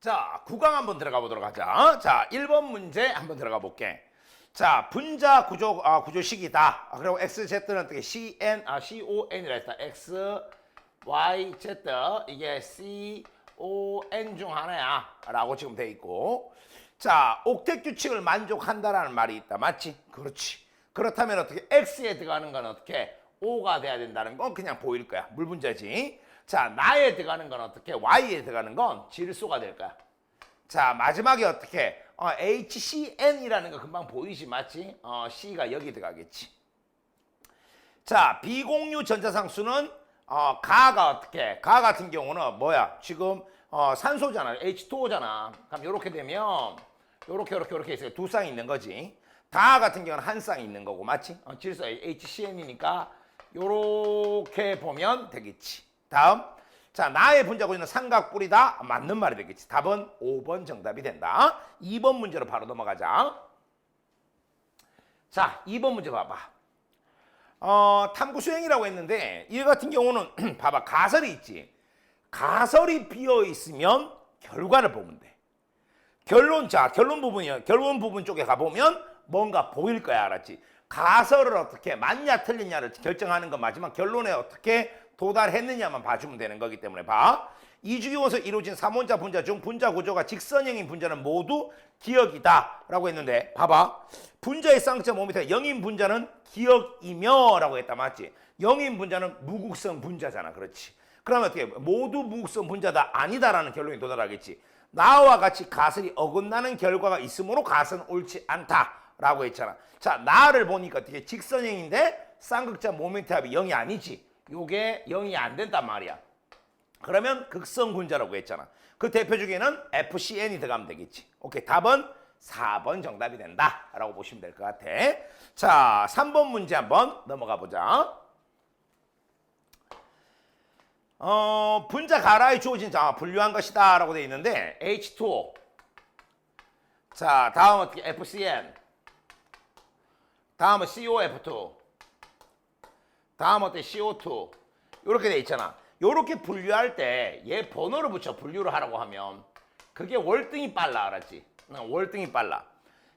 자, 구강 한번 들어가 보도록 하자. 자, 1번 문제 한번 들어가 볼게. 자, 분자 구조 아, 구조식이다. 아, 그리고 x z는 어떻게 cn 아 con이라 했다. x y z 이게 c o n 중 하나야라고 지금 돼 있고. 자, 옥택 규칙을 만족한다라는 말이 있다. 맞지? 그렇지. 그렇다면 어떻게 x에 들어가는 건 어떻게 5가 돼야 된다는 건 그냥 보일 거야. 물분자지. 자, 나에 들어가는 건 어떻게 y에 들어가는 건 질소가 될 거야. 자, 마지막에 어떻게 어, HCN이라는 거 금방 보이지 맞지? 어, C가 여기 들어가겠지. 자, 비공유 전자상수는 어, 가가 어떻게? 가 같은 경우는 뭐야? 지금 어, 산소잖아. H2O잖아. 그럼 이렇게 되면 요렇게 요렇게 요렇게 있어요. 두 쌍이 있는 거지. 다 같은 경우는 한 쌍이 있는 거고 맞지? 어, 질소 HCN이니까 요렇게 보면 되겠지. 다음. 자, 나의 분자구조는 삼각뿔이다. 맞는 말이 되겠지. 답은 5번 정답이 된다. 2번 문제로 바로 넘어가자. 자, 2번 문제 봐봐. 어, 탐구 수행이라고 했는데 이 같은 경우는 봐봐. 가설이 있지. 가설이 비어 있으면 결과를 보면 돼. 결론 자 결론 부분이요 결론 부분 쪽에 가 보면 뭔가 보일 거야 알았지 가설을 어떻게 맞냐 틀리냐를 결정하는 건 맞지만 결론에 어떻게 도달했느냐만 봐주면 되는 거기 때문에 봐. 이주기원서 이루어진 삼원자 분자 중 분자 구조가 직선형인 분자는 모두 기억이다 라고 했는데 봐봐. 분자의 쌍점 5m 영인 분자는 기억이며 라고 했다. 맞지? 영인 분자는 무극성 분자잖아. 그렇지. 그러면 어떻게 모두 무극성 분자다 아니다라는 결론이 도달하겠지. 나와 같이 가설이 어긋나는 결과가 있으므로 가설은 옳지 않다 라고 했잖아. 자, 나를 보니까 어떻게 직선형인데 쌍극자 모멘트 합이 0이 아니지. 요게 0이 안 된단 말이야. 그러면 극성 분자라고 했잖아. 그 대표 중에는 FCN이 들어가면 되겠지. 오케이. 답은 4번 정답이 된다 라고 보시면 될 것 같아. 자, 3번 문제 한번 넘어가 보자. 어, 분자 가라에 주어진 자, 분류한 것이다 라고 되어 있는데 H2O 자 다음 어떻게 FCN 다음은 COF2 다음 어떻게 CO2 이렇게 돼 있잖아 요렇게 분류할 때 얘 번호를 붙여 분류를 하라고 하면 그게 월등히 빨라 알았지 응, 월등히 빨라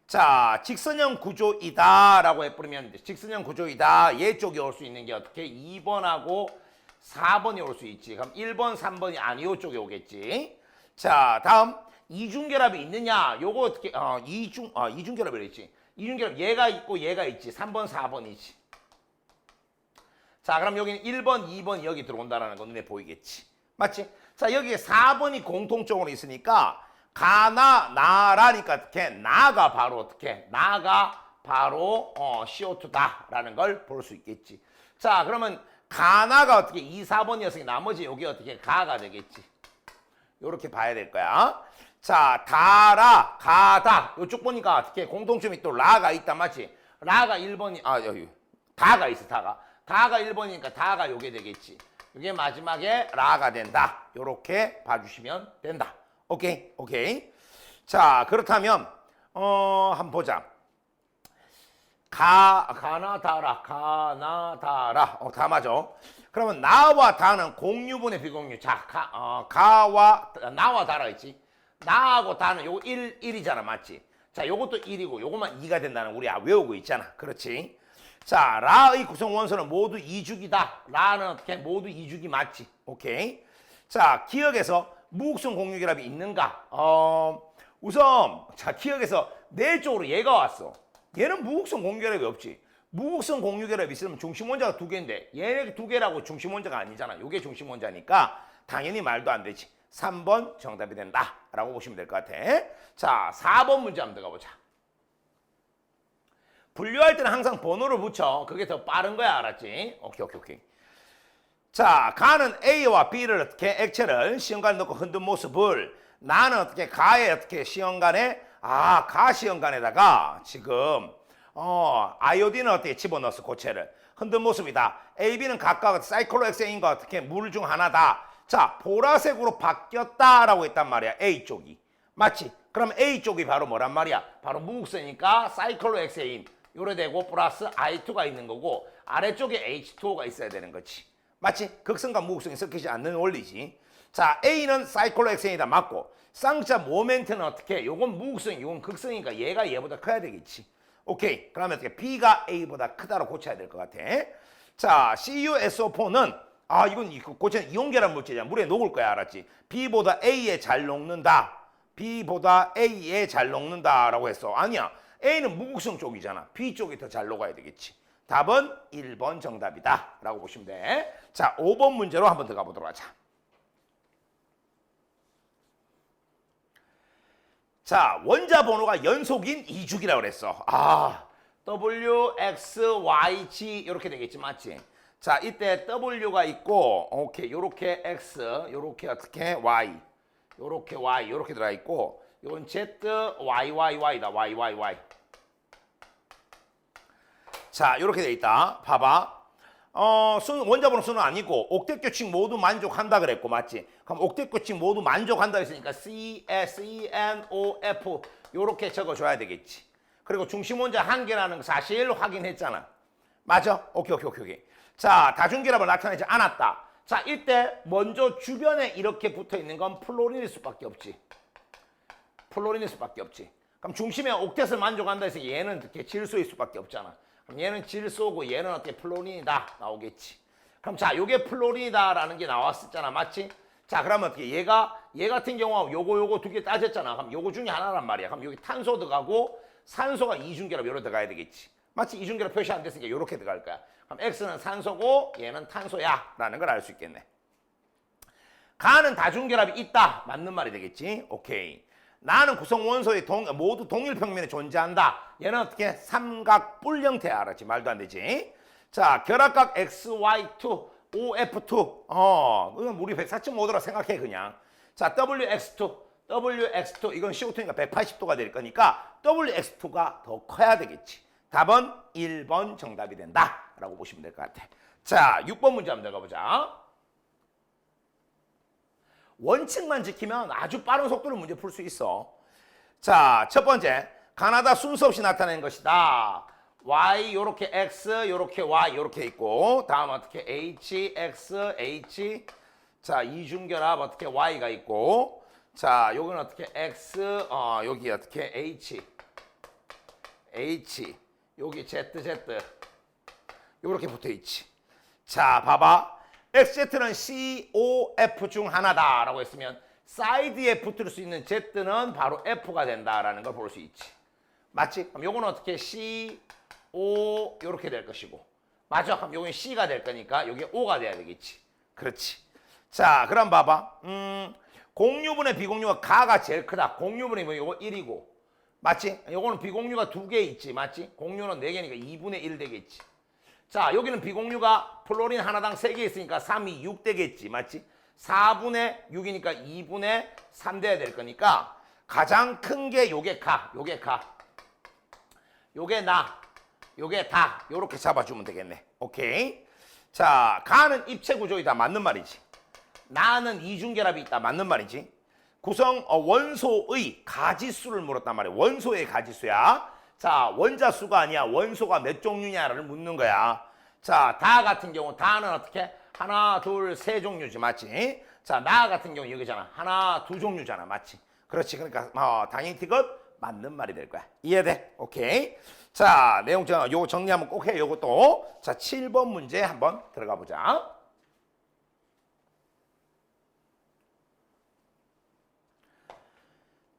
자 직선형 구조이다 라고 해버리면 직선형 구조이다 얘 쪽이 올 수 있는 게 어떻게 2번하고 4번이 올 수 있지. 그럼 1번, 3번이 아니요 쪽에 오겠지. 자, 다음 이중결합이 있느냐? 요거 어떻게 어, 이중 어, 이중결합이 있지. 이중결합 얘가 있고 얘가 있지. 3번, 4번이지. 자, 그럼 여기는 1번, 2번 여기 들어온다라는 거 눈에 보이겠지. 맞지? 자, 여기에 4번이 공통적으로 있으니까 가나 나라니까 어떻게 나가 바로 어떻게 나가 바로 어, CO2다라는 걸 볼 수 있겠지. 자, 그러면 가나가 어떻게 2, 4번이었으니 나머지 여기 어떻게 가가 되겠지. 요렇게 봐야 될 거야. 자, 다라, 가다. 요쪽 보니까 어떻게 공통점이 또 라가 있다, 맞지? 라가 1번이, 아, 여기. 다가 있어, 다가. 다가 1번이니까 다가 요게 되겠지. 이게 마지막에 라가 된다. 요렇게 봐주시면 된다. 오케이, 오케이. 자, 그렇다면, 어, 한번 보자. 가, 가나다라, 가나다라. 어, 다 맞아. 그러면 나와 다는 공유분의 비공유. 자, 가, 어, 가와, 나와 다라 있지. 나하고 다는 요거 1, 1이잖아. 맞지? 자, 요것도 1이고 요것만 2가 된다는 우리 아, 외우고 있잖아. 그렇지? 자, 라의 구성 원소는 모두 2주기다. 라는 어떻게 모두 2주기 맞지? 오케이. 자, 기억에서 무극성 공유결합이 있는가? 어, 우선, 자, 기억에서 내 쪽으로 얘가 왔어. 얘는 무극성 공유결합이 없지. 무극성 공유결합이 있으면 중심 원자가 두 개인데 얘 두 개라고 중심 원자가 아니잖아. 요게 중심 원자니까 당연히 말도 안 되지. 3번 정답이 된다. 라고 보시면 될 것 같아. 자, 4번 문제 한번 들어가 보자. 분류할 때는 항상 번호를 붙여. 그게 더 빠른 거야. 알았지? 오케이, 오케이, 오케이. 자, 가는 A와 B를 어떻게 액체를 시험관에 넣고 흔든 모습을 나는 어떻게 가에 어떻게 시험관에 아, 가 시험관에다가 지금 어, 아이오딘은 어떻게 집어넣어서 고체를 흔든 모습이다. AB는 각각 사이클로엑세인과 어떻게 물 중 하나다. 자, 보라색으로 바뀌었다라고 했단 말이야. A 쪽이. 맞지? 그럼 A 쪽이 바로 뭐란 말이야? 바로 무극성이니까 사이클로 엑세인 요래 되고 플러스 I2가 있는 거고 아래쪽에 H2O가 있어야 되는 거지. 맞지? 극성과 무극성이 섞이지 않는 원리지. 자, A는 사이클로엑센이다 맞고 쌍자 모멘트는 어떻게? 요건 무극성, 요건 극성이니까 얘가 얘보다 커야 되겠지. 오케이. 그러면 어떻게? B가 A보다 크다로 고쳐야 될 것 같아. 자, CuSO4는 아 이건 고치는 이온계란 물질이야. 물에 녹을 거야, 알았지? B보다 A에 잘 녹는다. B보다 A에 잘 녹는다라고 했어. 아니야. A는 무극성 쪽이잖아. B 쪽이 더 잘 녹아야 되겠지. 답은 1번 정답이다. 라고 보시면 돼. 자, 5번 문제로 한번 들어가 보도록 하자. 자, 원자 번호가 연속인 이주기라고 그랬어. 아, W, X, Y, G 이렇게 되겠지, 맞지? 자, 이때 W가 있고, 오케이, 요렇게 X, 요렇게 어떻게 Y, 요렇게 Y, 요렇게 들어가 있고, 이건 Z, Y, Y, Y다, Y, Y, Y. 자, 이렇게 돼 있다. 봐봐. 어, 수, 원자번호 수는 아니고 옥텟 규칙 모두 만족한다 그랬고 맞지? 그럼 옥텟 규칙 모두 만족한다 했으니까 C, S, E, N, O, F 요렇게 적어줘야 되겠지. 그리고 중심 원자 한 개라는 사실 확인했잖아. 맞아? 오케이, 오케이, 오케이, 오케이. 자, 다중결합을 나타내지 않았다. 자, 이때 먼저 주변에 이렇게 붙어 있는 건 플로린일 수밖에 없지. 플로린일 수밖에 없지. 그럼 중심에 옥텟을 만족한다 해서 얘는 이렇게 질소일 수밖에 없잖아. 그럼 얘는 질소고 얘는 어떻게 플로린이다 나오겠지. 그럼 자, 요게 플로린이다라는 게 나왔었잖아. 맞지? 자, 그러면 어떻게 얘가 얘 같은 경우하고 요거 요거 두 개 따졌잖아. 그럼 요거 중에 하나란 말이야. 그럼 여기 탄소 들어가고 산소가 이중결합 요로 들어가야 되겠지. 마치 이중결합 표시 안 됐으니까 요렇게 들어갈 거야. 그럼 X는 산소고 얘는 탄소야 라는 걸 알 수 있겠네. 가는 다중결합이 있다. 맞는 말이 되겠지. 오케이. 나는 구성 원소의 동, 모두 동일 평면에 존재한다. 얘는 어떻게 삼각 뿔 형태 알았지? 말도 안 되지. 자, 결합각 XY2, OF2. 어, 이건 우리 104.5도라 생각해 그냥. 자, WX2, WX2 이건 CO2니까 180도가 될 거니까 WX2가 더 커야 되겠지. 답은 1번 정답이 된다. 라고 보시면 될 것 같아. 자, 6번 문제 한번 들어가 보자. 원칙만 지키면 아주 빠른 속도로 문제 풀 수 있어. 자, 첫 번째. 가나다 순서 없이 나타낸 것이다. Y 요렇게 X 요렇게 Y 요렇게 있고 다음 어떻게 H X H 자 이중결합 어떻게 Y가 있고 자 요건 어떻게 X 어 여기 어떻게 H H 여기 Z Z 요렇게 붙어 있지. 자 봐봐 XZ는 COF 중 하나다라고 했으면 사이드에 붙을 수 있는 Z는 바로 F가 된다라는 걸 볼 수 있지. 맞지? 그럼 요거는 어떻게 C, O 이렇게 될 것이고 맞아? 그럼 요건 C가 될 거니까 요게 O가 돼야 되겠지. 그렇지. 자, 그럼 봐봐. 음, 공유분의 비공유가 가가 제일 크다. 공유분이 뭐 요거 1이고 맞지? 요거는 비공유가 두 개 있지. 맞지? 공유는 네 개니까 2분의 1 되겠지. 자, 여기는 비공유가 플로린 하나당 세개 있으니까 3이 6 되겠지. 맞지? 4분의 6이니까 2분의 3 돼야 될 거니까 가장 큰 게 요게 가. 요게 가. 요게 나, 요게 다 요렇게 잡아주면 되겠네. 오케이. 자, 가는 입체 구조이다 맞는 말이지. 나는 이중결합이 있다 맞는 말이지. 구성 어, 원소의 가지수를 물었단 말이야. 원소의 가지수야. 자, 원자 수가 아니야. 원소가 몇 종류냐를 묻는 거야. 자, 다 같은 경우 다는 어떻게? 하나, 둘, 세 종류지 맞지? 자, 나 같은 경우 여기잖아. 하나, 두 종류잖아. 맞지? 그렇지. 그러니까 어, 당연히 티것 맞는 말이 될 거야. 이해돼? 오케이. 자, 내용 정, 요 정리하면 꼭 해. 요것도. 자, 7번 문제 한번 들어가 보자.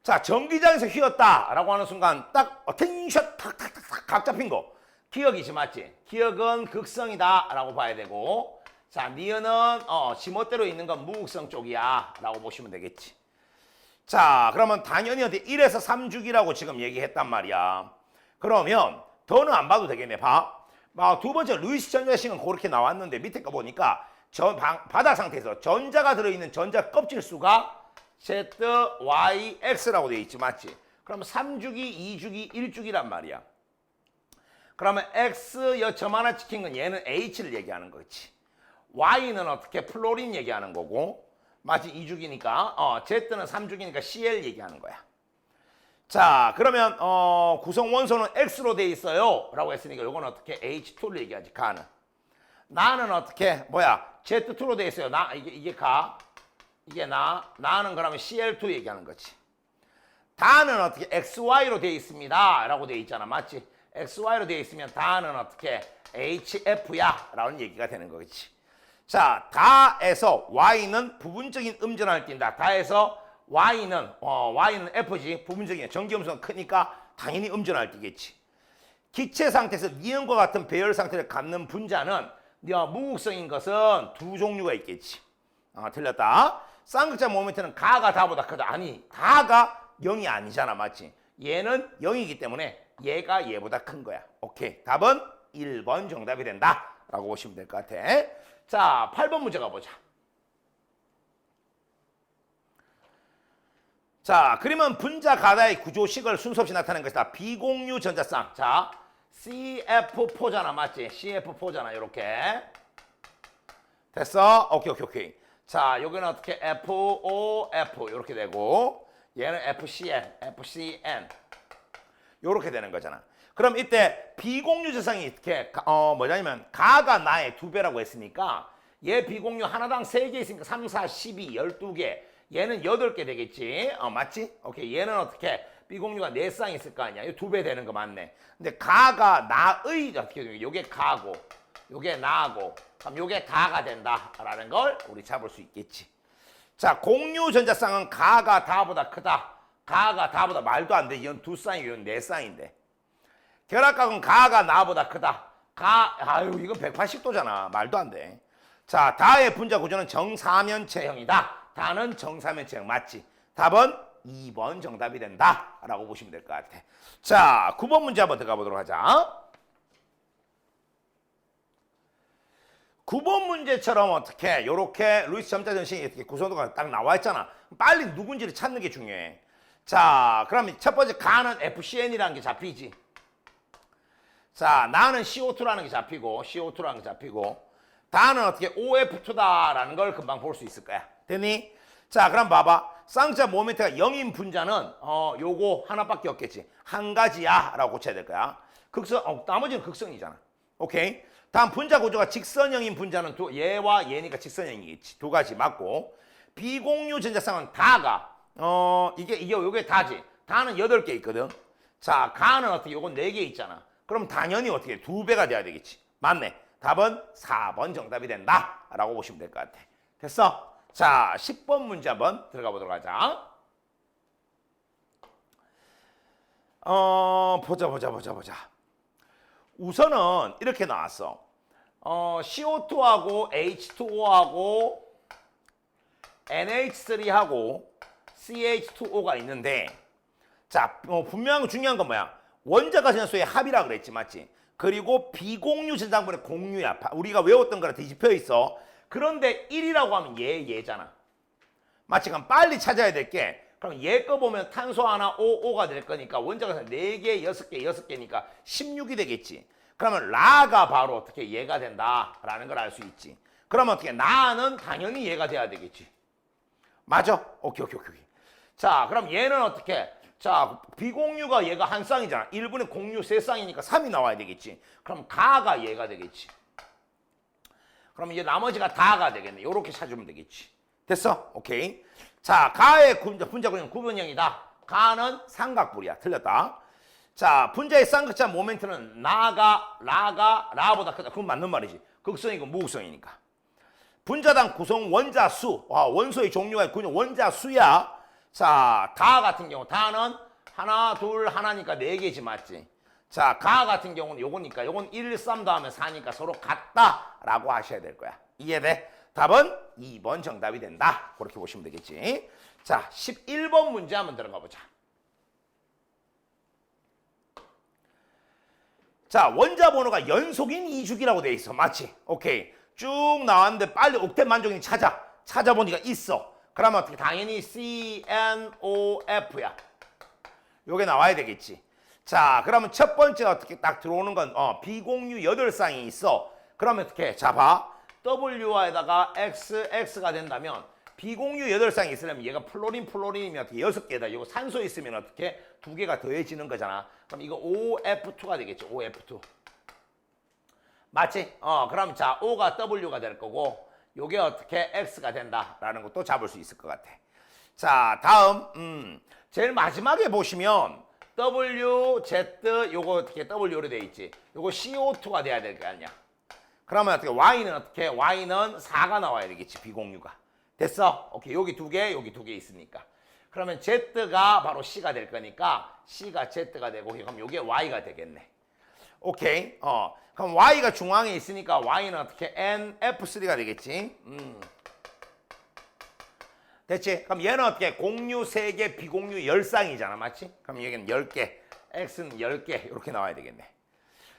자, 전기장에서 휘었다라고 하는 순간 딱 텐션 탁탁탁탁 각 잡힌 거. 기억이지 맞지? 기억은 극성이다라고 봐야 되고 자, 니은은 어, 지멋대로 있는 건 무극성 쪽이야라고 보시면 되겠지. 자, 그러면 당연히 어디 1에서 3주기라고 지금 얘기했단 말이야. 그러면 더는 안 봐도 되겠네. 봐. 아, 두 번째 루이스 전자식은 그렇게 나왔는데 밑에 거 보니까 전 방- 바닥 상태에서 전자가 들어있는 전자 껍질 수가 Z, Y, X라고 되어 있지. 맞지? 그럼 3주기, 2주기, 1주기란 말이야. 그러면 X 여점 하나 찍힌 건 얘는 H를 얘기하는 거지. Y는 어떻게 플로린 얘기하는 거고 마치 2주기니까 어, Z는 3주기니까 Cl 얘기하는 거야. 자 그러면 어, 구성 원소는 X로 돼 있어요 라고 했으니까 이건 어떻게 H2를 얘기하지 가는 나는 어떻게 뭐야 Z2로 돼 있어요 나 이게, 이게 가 이게 나, 나는 그러면 CL2 얘기하는 거지. 다는 어떻게 XY로 되어 있습니다. 라고 되어 있잖아. 맞지? XY로 되어 있으면 다는 어떻게 HF야. 라는 얘기가 되는 거겠지. 자, 다에서 Y는 부분적인 음전환을 띈다. 다에서 Y는, 어, Y는 F지. 부분적인 전기음수가 크니까 당연히 음전환을 띠겠지. 기체 상태에서 니은과 같은 배열 상태를 갖는 분자는 어, 무극성인 것은 두 종류가 있겠지. 아, 틀렸다. 쌍극자 모멘트는 가가 다보다 크다. 아니, 다가 0이 아니잖아. 맞지? 얘는 0이기 때문에 얘가 얘보다 큰 거야. 오케이. 답은 1번 정답이 된다. 라고 보시면 될 것 같아. 자, 8번 문제 가보자. 자, 그러면 분자 가다의 구조식을 순서 없이 나타낸 것이다. 비공유 전자쌍. 자, CF4잖아. 맞지? CF4잖아. 이렇게. 됐어? 오케이, 오케이, 오케이. 자, 여기는 어떻게 FOF 이렇게 되고 얘는 FCN, FCN 이렇게 되는 거잖아. 그럼 이때 비공유 저상이 이렇게 가- 어 뭐냐면 가가 나의 두 배라고 했으니까 얘 비공유 하나당 세 개 있으니까 3, 4, 12, 12개. 얘는 8개 되겠지. 어 맞지? 오케이. 얘는 어떻게 비공유가 네쌍 있을 거 아니야. 이 두 배 되는 거 맞네. 근데 가가 나의 어떻게 되는 요게 가고 요게 나고 그럼 요게 다가 된다라는 걸 우리 잡을 수 있겠지. 자, 공유 전자쌍은 가가 다보다 크다. 가가 다보다 말도 안 돼. 이건 두 쌍이고 이건 네 쌍인데. 결합각은 가가 나보다 크다. 가, 아유, 이건 180도잖아. 말도 안 돼. 자, 다의 분자 구조는 정사면체형이다. 다는 정사면체형 맞지? 답은 2번 정답이 된다. 라고 보시면 될 것 같아. 자, 9번 문제 한번 들어가 보도록 하자. 9번 문제처럼 어떻게 요렇게 루이스 점자 전신이 이렇게 구성도가 딱 나와 있잖아. 빨리 누군지를 찾는 게 중요해. 자, 그럼 첫 번째 가는 FCN이라는 게 잡히지. 자, 나는 CO2라는 게 잡히고 CO2라는 게 잡히고 다는 어떻게 OF2다라는 걸 금방 볼 수 있을 거야. 됐니? 자, 그럼 봐봐. 쌍자 모멘트가 0인 분자는 어 요거 하나밖에 없겠지. 한 가지야라고 고쳐야 될 거야. 극성 어, 나머지는 극성이잖아. 오케이. 다음 분자 구조가 직선형인 분자는 두, 얘와 얘니까 직선형이겠지. 두 가지 맞고 비공유 전자쌍은 다가 어 이게 이게 요게 다지. 다는 여덟 개 있거든. 자, 가는 어떻게 요건 네 개 있잖아. 그럼 당연히 어떻게 두 배가 돼야 되겠지. 맞네. 답은 4번 정답이 된다라고 보시면 될 것 같아. 됐어? 자, 10번 문제 한번 들어가 보도록 하자. 어, 보자 보자 보자 보자. 우선은 이렇게 나왔어. 어, CO2하고 H2O하고 NH3하고 CH2O가 있는데 자, 어, 분명한 중요한 건 뭐야? 원자가 전소의 합이라 그랬지, 맞지? 그리고 비공유 전장분의 공유야. 바- 우리가 외웠던 거랑 뒤집혀 있어. 그런데 1이라고 하면 얘, 얘잖아. 마치 그럼 빨리 찾아야 될 게, 그럼 얘 거 보면 탄소 하나 O, O가 될 거니까 원자가 4개, 6개, 6개니까 16이 되겠지. 그러면 라가 바로 어떻게 얘가 된다라는 걸 알 수 있지. 그러면 어떻게 나는 당연히 얘가 돼야 되겠지. 맞아? 오케이, 오케이, 오케이. 자, 그럼 얘는 어떻게? 자, 비공유가 얘가 한 쌍이잖아. 1분의 공유 세 쌍이니까 3이 나와야 되겠지. 그럼 가가 얘가 되겠지. 그럼 이제 나머지가 다가 되겠네. 요렇게 찾으면 되겠지. 됐어? 오케이. 자, 가의 분자, 분자 구조는 구분형이다. 가는 삼각뿔이야. 틀렸다. 자, 분자의 쌍극자 모멘트는 나가, 라가, 라보다 크다. 그건 맞는 말이지. 극성이고 무극성이니까. 분자당 구성 원자 수, 와, 원소의 종류가 있군요. 원자 수야. 자, 다 같은 경우, 다는 하나, 둘, 하나니까 네 개지, 맞지? 자, 가 같은 경우는 요거니까, 요건 1, 3 다음에 4니까 서로 같다 라고 하셔야 될 거야. 이해돼? 답은 2번 정답이 된다. 그렇게 보시면 되겠지. 자, 11번 문제 한번 들어가 보자. 자, 원자 번호가 연속인 이주기라고 돼 있어. 맞지? 오케이. 쭉 나왔는데 빨리 옥텟 만족인 찾아. 찾아보니까 있어. 그러면 어떻게 당연히 CNOF야. 요게 나와야 되겠지. 자, 그러면 첫 번째 어떻게 딱 들어오는 건 어, 비공유 8쌍이 있어. 그러면 어떻게? 자, 봐. W에다가 XX가 된다면 비공유 8쌍이 있으려면 얘가 플로린 플로린이면 어떻게 6개다. 이거 산소 있으면 어떻게 두 개가 더해지는 거잖아. 그럼 이거 OF2가 되겠죠. OF2. 맞지? 어, 그럼 자, O가 W가 될 거고 요게 어떻게 x가 된다라는 것도 잡을 수 있을 것 같아. 자, 다음 음, 제일 마지막에 보시면 W, Z 요거 어떻게 W로 돼 있지? 요거 CO2가 돼야 될 거 아니야. 그러면 어떻게 Y는 어떻게? Y는 4가 나와야 되겠지. 비공유가. 됐어? 오케이. 여기 두 개, 여기 두 개 있으니까. 그러면 Z가 바로 C가 될 거니까 C가 Z가 되고 그럼 요게 Y가 되겠네. 오케이. 어. 그럼 Y가 중앙에 있으니까 Y는 어떻게 NF3가 되겠지. 음. 됐지? 그럼 얘는 어떻게? 공유 3개, 비공유 10쌍이잖아. 맞지? 그럼 여기는 10개, X는 10개 이렇게 나와야 되겠네.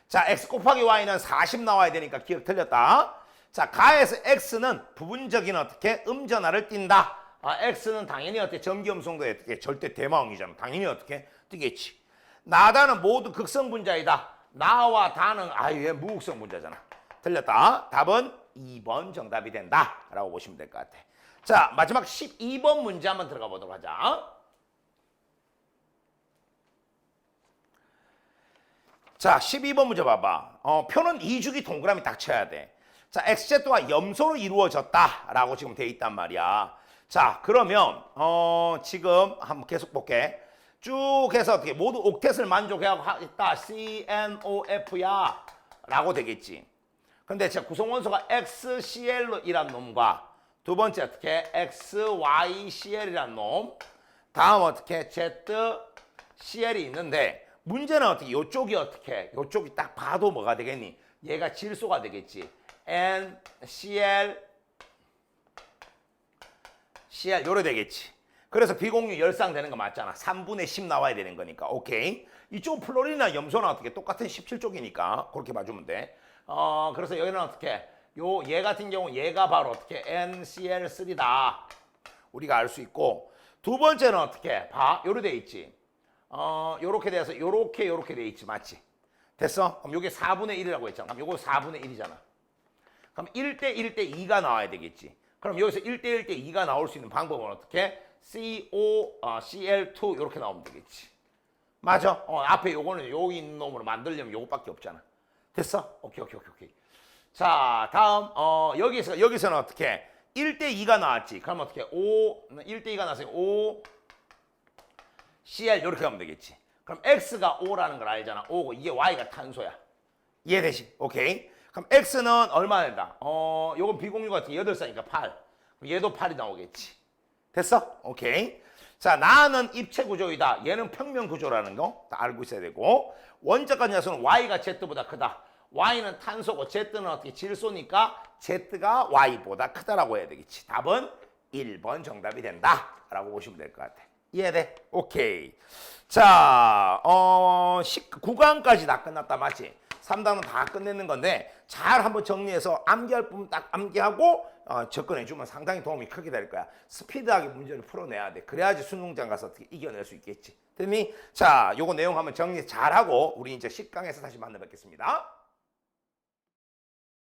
자, X 곱하기 Y는 40 나와야 되니까 기억 틀렸다. 자, 가에서 X는 부분적인 어떻게? 음전화를 띈다. 아, X는 당연히 어떻게? 전기음성도에 어떻게? 절대 대마왕이잖아. 당연히 어떻게? 뜨겠지. 나다는 모두 극성 분자이다. 나와 다는 얘 무극성 분자잖아. 틀렸다. 답은 2번 정답이 된다. 라고 보시면 될 것 같아. 자, 마지막 12번 문제 한번 들어가 보도록 하자. 자, 12번 문제 봐봐. 어, 표는 이주기 동그라미 딱 쳐야 돼. 자, XZ와 염소로 이루어졌다라고 지금 돼 있단 말이야. 자, 그러면 어, 지금 한번 계속 볼게. 쭉 해서 어떻게 모두 옥텟을 만족하고 있다. CNOF야 라고 되겠지. 근데 제 구성 원소가 XCL로 이란 놈과 두 번째 어떻게 XYCL이란 놈 다음 어떻게 ZCL이 있는데 문제는 어떻게 요쪽이 어떻게 요쪽이 딱 봐도 뭐가 되겠니 얘가 질소가 되겠지 NCL CL 요래 되겠지. 그래서 비공유 열상 되는 거 맞잖아. 3분의 10 나와야 되는 거니까. 오케이. 이쪽 플로린이나 염소나 어떻게? 똑같은 17쪽이니까. 그렇게 봐주면 돼. 어, 그래서 여기는 어떻게? 요 얘 같은 경우 얘가 바로 어떻게? NCl3다. 우리가 알 수 있고. 두 번째는 어떻게? 봐 요래 돼 있지. 어 요렇게 돼서 요렇게 요렇게 돼 있지. 맞지? 됐어? 그럼 요게 4분의 1이라고 했잖아. 그럼 요거 4분의 1이잖아 그럼 1대 1대 2가 나와야 되겠지 그럼 여기서 1대 1대 2가 나올 수 있는 방법은 어떻게 CO 어, Cl2 이렇게 나오면 되겠지 맞아 어 앞에 요거는 여기 있는 놈으로 만들려면 요거밖에 없잖아 됐어 오케이 오케이 오케이 오케이 자, 다음 어 여기서 여기서는 어떻게 1대 2가 나왔지. 그럼 어떻게 5 1대 2가 나왔으니 5 CL 이렇게 하면 되겠지. 그럼 X가 5라는 걸 알잖아. 5고 이게 Y가 탄소야. 이해되시? 오케이. 그럼 X는 얼마 된다? 어, 요건 비공유 같은 게 8쌍이니까 8. 그럼 얘도 8이 나오겠지. 됐어? 오케이. 자, 나는 입체 구조이다. 얘는 평면 구조라는 거 다 알고 있어야 되고 원자간 녀석은 Y가 Z보다 크다. Y는 탄소고 Z는 어떻게 질소니까 Z가 Y보다 크다라고 해야 되겠지. 답은 1번 정답이 된다. 라고 보시면 될 것 같아. 이해돼? 오케이. 자, 어, 19강까지 다 끝났다. 맞지? 3단은 다 끝내는 건데 잘 한번 정리해서 암기할 부분 딱 암기하고 어, 접근해주면 상당히 도움이 크게 될 거야. 스피드하게 문제를 풀어내야 돼. 그래야지 수능장 가서 어떻게 이겨낼 수 있겠지. 됐니? 자, 요거 내용 한번 정리 잘하고 우리 이제 10강에서 다시 만나 뵙겠습니다.